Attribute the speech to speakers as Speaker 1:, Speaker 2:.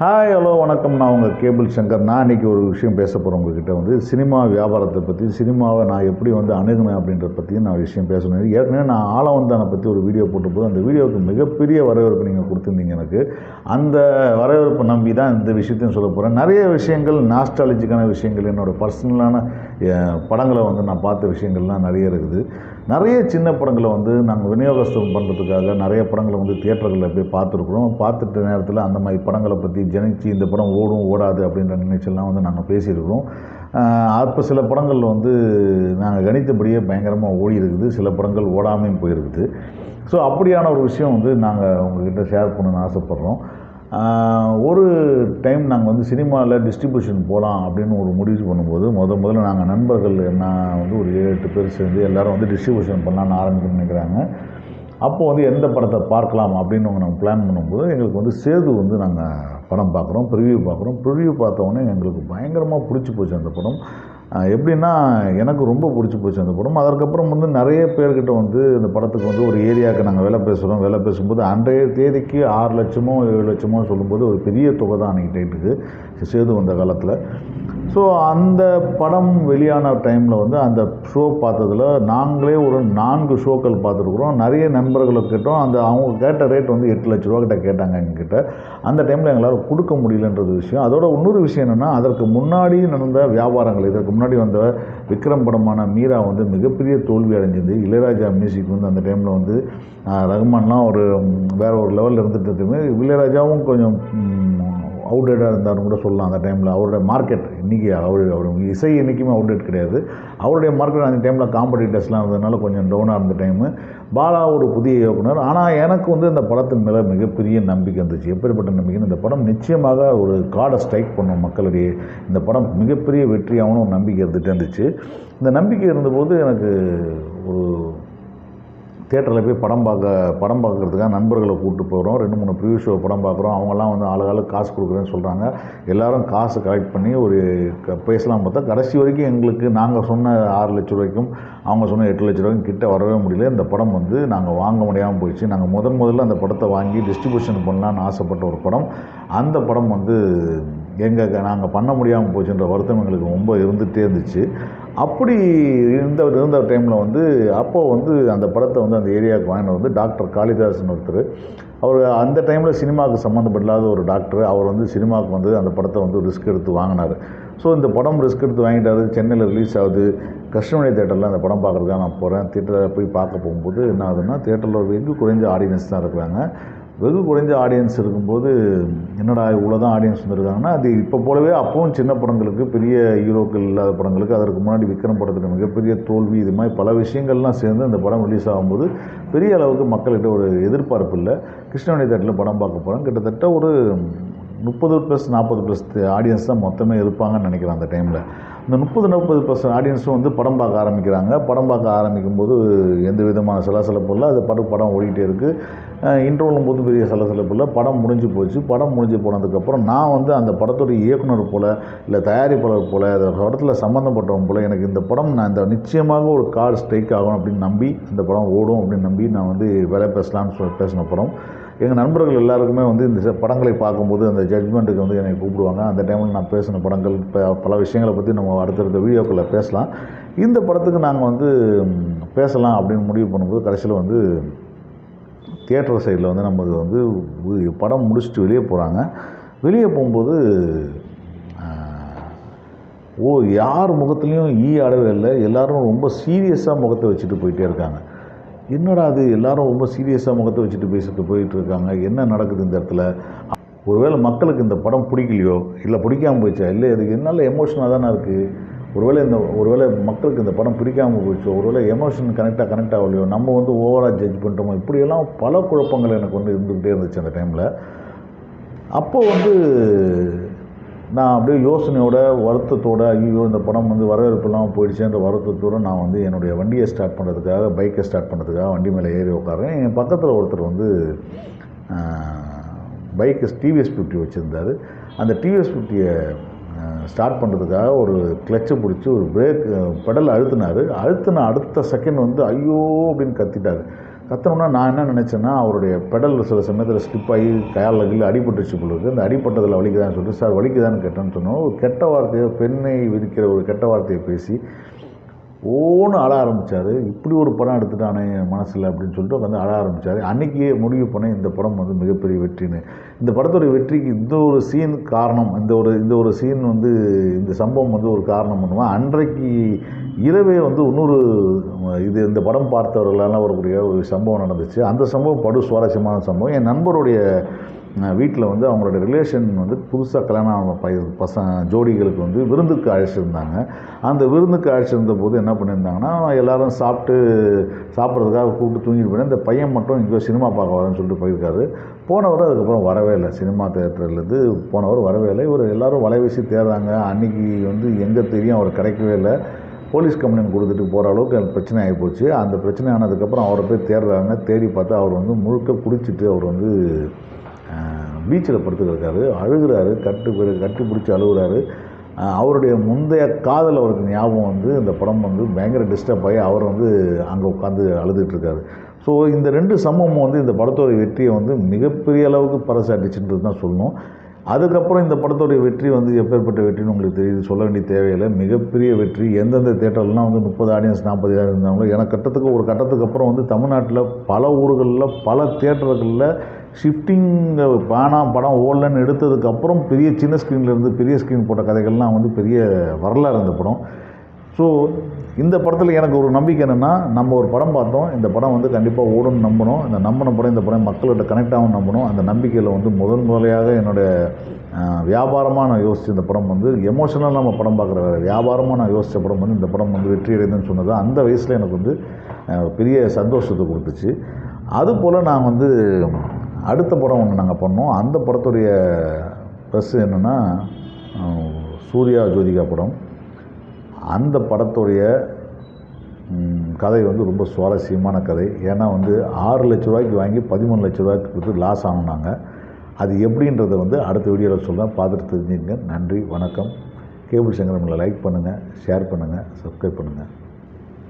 Speaker 1: Hi hello வணக்கம். நான் உங்கள் கேபிள் சங்கர். நான் இன்றைக்கி ஒரு விஷயம் பேச போகிறேன் உங்ககிட்ட வந்து. சினிமா வியாபாரத்தை பற்றி சினிமாவை நான் எப்படி வந்து அணுகுனேன் அப்படின்றத பற்றியும் நான் விஷயம் பேசணும். ஏற்கனவே நான் ஆளவந்தானை பற்றி ஒரு வீடியோ போட்டபோது அந்த வீடியோவுக்கு மிகப்பெரிய வரவேற்பு நீங்கள் கொடுத்துருந்தீங்க எனக்கு. அந்த வரவேற்பை நம்பி தான் இந்த விஷயத்தையும் சொல்ல போகிறேன் நிறைய விஷயங்கள் நாஸ்டாலஜிக்கான விஷயங்கள் என்னோடய பர்சனலான படங்களை வந்து நான் பார்த்த விஷயங்கள்லாம் நிறைய இருக்குது. நிறைய சின்ன படங்களை வந்து நாங்கள் விநியோகஸ்தம் பண்ணுறதுக்காக நிறைய படங்களை வந்து தியேட்டர்களில் போய் பார்த்துருக்குறோம். பார்த்துட்ட நேரத்தில் அந்த மாதிரி படங்களை பற்றி ஜனிச்சு இந்த படம் ஓடும் ஓடாது அப்படின்ற நினைச்செல்லாம் வந்து நாங்கள் பேசியிருக்கிறோம். அப்போ சில படங்கள் வந்து நாங்கள் கணித்தபடியே பயங்கரமாக ஓடி இருக்குது சில படங்கள் ஓடாமையும் போயிருக்குது. ஸோ அப்படியான ஒரு விஷயம் வந்து நாங்கள் உங்ககிட்ட ஷேர் பண்ணணும்னு ஆசைப்பட்றோம். ஒரு டைம் நாங்கள் வந்து சினிமாவில் டிஸ்ட்ரிபியூஷன் போகலாம் அப்படின்னு ஒரு முடிவு பண்ணும்போது முத முதல்ல நாங்கள் நண்பர்கள் என்ன வந்து ஒரு ஏழு எட்டு பேர் சேர்ந்து எல்லோரும் வந்து டிஸ்ட்ரிபியூஷன் பண்ணலான்னு ஆரம்பிக்கணும்னு நினைக்கிறாங்க. அப்போது வந்து எந்த படத்தை பார்க்கலாம் அப்படின்னு நாங்கள் பிளான் பண்ணும்போது எங்களுக்கு வந்து சேது வந்து நாங்கள் படம் பார்க்குறோம் ப்ரிவியூ பார்க்குறோம். ப்ரிவியூ பார்த்தோன்னே எங்களுக்கு பயங்கரமாக பிடிச்சி போச்சு அந்த படம். எப்படின்னா எனக்கு ரொம்ப பிடிச்சி போச்சு அந்த படம். அதற்கப்புறம் வந்து நிறைய பேர்கிட்ட வந்து இந்த படத்துக்கு வந்து ஒரு ஏரியாவுக்கு நாங்கள் வேலை பேசுகிறோம் வேலை பேசும்போது அன்றைய தேதிக்கு ஆறு லட்சமோ ஏழு லட்சமோ சொல்லும்போது ஒரு பெரிய தொகை தான் அன்றைக்கி இருக்குது சேது வந்த காலத்தில். ஸோ அந்த படம் வெளியான டைமில் வந்து அந்த ஷோ பார்த்ததில் நாங்களே ஒரு நான்கு ஷோக்கள் பார்த்துருக்குறோம். நிறைய நண்பர்களை கேட்டோம். அந்த அவங்க கேட்ட ரேட் வந்து எட்டு லட்ச ரூபா கிட்ட கேட்டாங்க எங்ககிட்ட. அந்த டைமில் எங்களால் கொடுக்க முடியலன்றது விஷயம். அதோட இன்னொரு விஷயம் என்னென்னா அதற்கு முன்னாடி நடந்த வியாபாரங்கள் இதற்கு முன்னாடி வந்த விக்ரம் படமான மீரா வந்து மிகப்பெரிய தோல்வி அடைஞ்சிருந்து இளையராஜா மியூசிக் வந்து அந்த டைமில் வந்து ரகுமான்லாம் ஒரு வேறு ஒரு லெவலில் இருந்துட்டு இருக்குமே இளையராஜாவும் கொஞ்சம் அவுடேட்டாக இருந்தாலும் கூட சொல்லலாம் அந்த டைமில் அவருடைய மார்க்கெட் இன்றைக்கி அவர் அவர் இசை என்றைக்குமே அவுடேட் கிடையாது. அவருடைய மார்க்கெட் அந்த டைமில் காம்படிட்டர்ஸ்லாம் இருந்ததுனால கொஞ்சம் டவுனாக இருந்த டைமு பாலா ஒரு புதிய இயக்குனர். ஆனால் எனக்கு வந்து இந்த படத்தின் மேலே மிகப்பெரிய நம்பிக்கை இருந்துச்சு. எப்படிப்பட்ட நம்பிக்கைன்னு இந்த படம் நிச்சயமாக ஒரு கார்டை ஸ்ட்ரைக் பண்ணும் மக்களிடையே. இந்த படம் மிகப்பெரிய வெற்றியாகவும் ஒரு நம்பிக்கை இருந்துகிட்டே இருந்துச்சு. இந்த நம்பிக்கை இருந்தபோது எனக்கு ஒரு தேட்டரில் போய் படம் பார்க்க படம் பார்க்குறதுக்காக நண்பர்களை கூப்பிட்டு போகிறோம் ரெண்டு மூணு ப்ரிவியூ ஷோ படம் பார்க்குறோம். அவங்கெல்லாம் வந்து ஆளுகாலுக்கு காசு கொடுக்குறேன்னு சொல்கிறாங்க எல்லோரும் காசு கலெக்ட் பண்ணி ஒரு பேசலாம் பார்த்தா கடைசி வரைக்கும் எங்களுக்கு நாங்கள் சொன்ன ஆறு லட்ச ரூபாய்க்கும் அவங்க சொன்ன எட்டு லட்ச ரூபாய்க்கும் கிட்ட வரவே முடியல. இந்த படம் வந்து நாங்கள் வாங்க முடியாமல் போயிடுச்சு. நாங்கள் முதன் முதல்ல அந்த படத்தை வாங்கி டிஸ்ட்ரிபியூஷன் பண்ணலான்னு ஆசைப்பட்ட ஒரு படம். அந்த படம் வந்து எங்கள் நாங்கள் பண்ண முடியாமல் போச்சுன்ற வருத்தம் எங்களுக்கு ரொம்ப இருந்துகிட்டே இருந்துச்சு. அப்படி இருந்த இருந்த டைமில் வந்து அப்போது வந்து அந்த படத்தை வந்து அந்த ஏரியாவுக்கு வாங்கினது வந்து டாக்டர் காளிதாசன் ஒருத்தர். அவர் அந்த டைமில் சினிமாவுக்கு சம்மந்தப்படாத ஒரு டாக்டர் அவர் வந்து சினிமாவுக்கு வந்து அந்த படத்தை வந்து ரிஸ்க் எடுத்து வாங்கினார். ஸோ இந்த படம் ரிஸ்க் எடுத்து வாங்கிட்டாரு. சென்னையில் ரிலீஸ் ஆகுது. கிருஷ்ணமணி தேட்டரில் அந்த படம் பார்க்குறதுக்காக நான் போகிறேன் தேட்டரில் போய் பார்க்க போகும்போது என்ன ஆகுதுன்னா தேட்டரில் ஒரு வெகு குறைஞ்ச ஆடியன்ஸ் தான் இருக்கிறாங்க. வெகு குறைஞ்ச ஆடியன்ஸ் இருக்கும்போது என்னடா இவ்வளோ தான் ஆடியன்ஸ் வந்துருக்காங்கன்னா அது இப்போ போலவே அப்பவும் சின்ன படங்களுக்கு பெரிய ஹீரோக்கள் இல்லாத படங்களுக்கு அதற்கு முன்னாடி விக்ரம் படத்தில் மிகப்பெரிய தோல்வி இது மாதிரி பல விஷயங்கள்லாம் சேர்ந்து அந்த படம் ரிலீஸ் ஆகும்போது பெரிய அளவுக்கு மக்கள்கிட்ட ஒரு எதிர்பார்ப்பு இல்லை. கிருஷ்ணவணி தேட்டரில் படம் பார்க்க போகிறோம் கிட்டத்தட்ட ஒரு முப்பது ப்ளஸ் நாற்பது ப்ளஸ் ஆடியன்ஸ் தான் மொத்தமே இருப்பாங்கன்னு நினைக்கிறேன் அந்த டைமில் இந்த முப்பது நாற்பது பர்சன்ட் ஆடியன்ஸும் வந்து படம் பார்க்க ஆரம்பிக்கிறாங்க. படம் பார்க்க ஆரம்பிக்கும் போது எந்த விதமான சலசலப்பு இல்லை. அது படம் படம் ஓடிக்கிட்டே இருக்குது இன்ட்ரோலும் போது பெரிய சலசலப்பு இல்லை. படம் முடிஞ்சு போச்சு. படம் முடிஞ்சு போனதுக்கப்புறம் நான் வந்து அந்த படத்துடைய இயக்குனர் போல் இல்லை தயாரிப்பாளர் போல் அந்த படத்தில் சம்மந்தப்பட்டவங்க போல் எனக்கு இந்த படம் நான் இந்த நிச்சயமாக ஒரு கார் ஸ்ட்ரைக் ஆகும் அப்படின்னு நம்பி இந்த படம் ஓடும் அப்படின்னு நம்பி நான் வந்து வேலை பேசலாம்னு சொல்லி பேசின படம். எங்கள் நண்பர்கள் எல்லாருக்குமே வந்து இந்த படங்களை பார்க்கும்போது அந்த ஜட்மெண்ட்டுக்கு வந்து என்னை கூப்பிடுவாங்க. அந்த டைமில் நான் பேசின படங்கள் பல விஷயங்களை பற்றி நம்ம அடுத்தடுத்த வீடியோக்களில் பேசலாம். இந்த படத்துக்கு நாங்கள் வந்து பேசலாம் அப்படின்னு முடிவு பண்ணும்போது கடைசியில் வந்து தியேட்டர் சைடில் வந்து நமக்கு வந்து படம் முடிச்சுட்டு வெளியே போகிறாங்க வெளியே போகும்போது ஓ யார் முகத்துலேயும் ஈ ஆடவே இல்லை. எல்லோரும் ரொம்ப சீரியஸாக முகத்தை வச்சுட்டு போயிட்டே இருக்காங்க. என்னடா அது? எல்லாரும் ரொம்ப சீரியஸாக முகத்தை வச்சுட்டு பேசிட்டு போயிட்டு இருக்காங்க. என்ன நடக்குது இந்த இடத்துல? ஒருவேளை மக்களுக்கு இந்த படம் பிடிக்கலையோ? இல்லை பிடிக்காமல் போயிடுச்சா இல்லை இதுக்கு என்னால் எமோஷனாக தானே இருக்குது ஒருவேளை இந்த ஒருவேளை மக்களுக்கு இந்த படம் பிடிக்காமல் போயிடுச்சோ ஒருவேளை எமோஷன் கனெக்டாக கனெக்ட் ஆகலையோ? நம்ம வந்து ஓவராக ஜட்ஜ் பண்ணுறோமோ இப்படியெல்லாம் பல குழப்பங்கள் எனக்கு வந்து இருந்துக்கிட்டே இருந்துச்சு அந்த டைமில் அப்போது வந்து நான் அப்படியே யோசனையோட வருத்தத்தோட ஐயோ இந்த படம் வந்து வரவேற்பு இல்லாமல் போயிடுச்சுன்ற வருத்தத்தோடு நான் வந்து என்னுடைய வண்டியை ஸ்டார்ட் பண்ணுறதுக்காக பைக்கை ஸ்டார்ட் பண்ணுறதுக்காக வண்டி மேலே ஏறி உட்காரேன் என் பக்கத்தில் ஒருத்தர் வந்து பைக்கு டிவிஎஸ் ஃபிஃப்டி வச்சுருந்தார். அந்த டிவிஎஸ் ஃபிஃப்டியை ஸ்டார்ட் பண்ணுறதுக்காக ஒரு கிளச்சை பிடிச்சி ஒரு பிரேக் பெடல் அழுத்தினார். அழுத்தின அடுத்த செகண்ட் வந்து ஐயோ அப்படின்னு கத்திட்டார். கத்தணும்னா நான் என்ன நினச்சேன்னா அவருடைய பெடல் சில சமயத்தில் ஸ்லிப் ஆகி கையால் கீழே அடிபட்டுச்சு பொழுது அந்த அடிப்பட்டதில் வலிக்குதான்னு சொல்லிட்டு சார் வலிக்குதான்னு கேட்டேன்னு சொன்னோம். ஒரு கெட்ட வார்த்தையை பெண்ணை விதிக்கிற ஒரு கெட்ட வார்த்தையை பேசி ஓன்னு அழ ஆரம்பித்தார் இப்படி ஒரு படம் எடுத்துட்டானே மனசில் அப்படின்னு சொல்லிட்டு வந்து அழ ஆரம்பித்தார் அன்றைக்கே முடிவு பண்ண இந்த படம் வந்து மிகப்பெரிய வெற்றின்னு. இந்த படத்துடைய வெற்றிக்கு இந்த ஒரு சீன் காரணம் இந்த ஒரு இந்த ஒரு சீன் வந்து இந்த சம்பவம் வந்து ஒரு காரணம் பண்ணுவேன். அன்றைக்கு இரவே வந்து இன்னொரு இது இந்த படம் பார்த்தவர்களெல்லாம் வரக்கூடிய ஒரு சம்பவம் நடந்துச்சு. அந்த சம்பவம் படு சுவாரஸ்யமான சம்பவம். என் நண்பருடைய வீட்டில் வந்து அவங்களோட ரிலேஷன் வந்து புதுசாக கல்யாணம் ஆன பைய பசங்க ஜோடிகளுக்கு வந்து விருந்துக்கு அழைச்சிருந்தாங்க. அந்த விருந்துக்கு அழைச்சிருந்த போது என்ன பண்ணியிருந்தாங்கன்னா எல்லாரும் சாப்பிட்டு சாப்பிட்றதுக்காக கூப்பிட்டு தூங்கிட்டு போய் இந்த பையன் மட்டும் இங்கே சினிமா பார்க்க வரேன்னு சொல்லிட்டு போயிருக்காரு. போனவர் அதுக்கப்புறம் வரவே இல்லை. சினிமா தேட்டர்லேருந்து போனவர் வரவே இல்லை. இவர் எல்லாரும் வலை வீசி தேடுறாங்க. அன்றைக்கி வந்து எங்கே தெரியும் அவர் கிடைக்கவே இல்லை. போலீஸ் கம்ப்ளைண்ட் கொடுத்துட்டு போகிற அளவுக்கு அந்த பிரச்சனை ஆகிப்போச்சு அந்த பிரச்சனை ஆனதுக்கப்புறம் அவரை போய் தேடுறாங்க. தேடி பார்த்தா அவர் வந்து முழுக்க குடிச்சிட்டு அவர் வந்து பீச்சில் படுத்துக்கிருக்காரு அழுகிறாரு. கட்டு கட்டி பிடிச்சி அழுகுறாரு. அவருடைய முந்தைய காதல் அவருக்கு ஞாபகம் வந்து இந்த படம் வந்து பயங்கர டிஸ்டர்ப் ஆகி அவர் வந்து அங்கே உட்காந்து அழுதுகிட்ருக்காரு ஸோ இந்த ரெண்டு சம்பவமும் வந்து இந்த படத்தோட வெற்றியை வந்து மிகப்பெரிய அளவுக்கு பரசாட்டிச்சுன்றது தான் சொல்லணும். அதுக்கப்புறம் இந்த படத்துடைய வெற்றி வந்து எப்பேற்பட்ட வெற்றின்னு உங்களுக்கு தெரியுது சொல்ல வேண்டிய தேவையில்லை. மிகப்பெரிய வெற்றி எந்தெந்த தேட்டர்லாம் வந்து முப்பது ஆடியன்ஸ் நாற்பது ஆடியன்ஸ் இருந்தாங்களோ எனக்கு கட்டத்துக்கு ஒரு கட்டத்துக்கு அப்புறம் வந்து தமிழ்நாட்டில் பல ஊர்களில் பல தேட்டர்களில் ஷிஃப்டிங் பானாம் படம் ஓடலன்னு எடுத்ததுக்கப்புறம் பெரிய சின்ன ஸ்க்ரீனில் இருந்து பெரிய ஸ்க்ரீன் போட்ட கதைகள்லாம் வந்து பெரிய வரலாறு அந்த படம். ஸோ இந்த படத்தில் எனக்கு ஒரு நம்பிக்கை என்னென்னா நம்ம ஒரு படம் பார்த்தோம் இந்த படம் வந்து கண்டிப்பாக ஓடும்னு நம்பணும் இந்த நம்பின படம் இந்த படம் மக்கள்கிட்ட கனெக்ட் ஆகும் நம்பணும் அந்த நம்பிக்கையில் வந்து முதன் முதலையாக என்னுடைய வியாபாரமாக நான் யோசித்த இந்த படம் வந்து எமோஷனலாக நம்ம படம் பார்க்குற வியாபாரமாக நான் யோசித்த படம் வந்து இந்த படம் வந்து வெற்றி அடைதுன்னு சொன்னது அந்த வயசில் எனக்கு வந்து பெரிய சந்தோஷத்தை கொடுத்துச்சு. அதுபோல் நான் வந்து அடுத்த படம் ஒன்று நாங்கள் பண்ணோம் அந்த படத்துடைய ப்ளஸ் என்னென்னா சூர்யா ஜோதிகா படம். அந்த படத்துடைய கதை வந்து ரொம்ப சுவாரஸ்யமான கதை. ஏன்னா வந்து ஆறு லட்ச ரூபாய்க்கு வாங்கி பதிமூணு லட்ச ரூபாய்க்கு கொடுத்து லாஸ் ஆனாங்க அது எப்படின்றத வந்து அடுத்த வீடியோவில் சொல்கிறேன் பார்த்துட்டு தெரிஞ்சுங்க நன்றி வணக்கம். கேபிள் சங்கரமில் லைக் பண்ணுங்கள் ஷேர் பண்ணுங்கள் சப்ஸ்கிரைப் பண்ணுங்கள்